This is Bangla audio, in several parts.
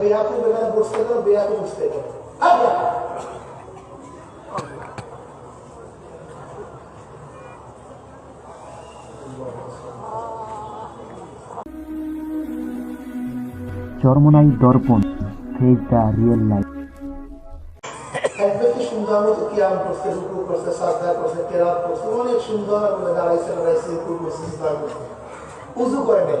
বেয়াকুব এখানে বসতে গেল বেয়াকুব বসতে আচ্ছা চরমনাই দর্পণ ফেজ দ্য রিয়েল লাইফ এক ব্যক্তি সুন্দর মতো কিয়াম করছে রুকু করছে সাজদা করছে কেরাত করছে অনেক সুন্দর দাঁড়াইছে দাঁড়াইছে রুকু করছে সিজদা করছে। উজু করে নেই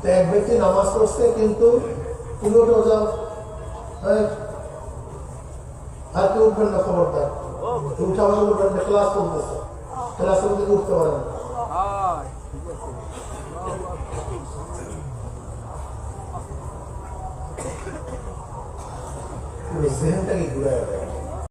তো এক ব্যক্তি নামাজ পড়ছে, কিন্তু যাও হ্যাঁ আর কেউ উঠবেন না খবরদার। উঠা মানে উঠবেন না ক্লাস চলতেছে। ক্লাসের মধ্যে উঠতে পারেন না। পুরো জেহেনটাকে ঘুরে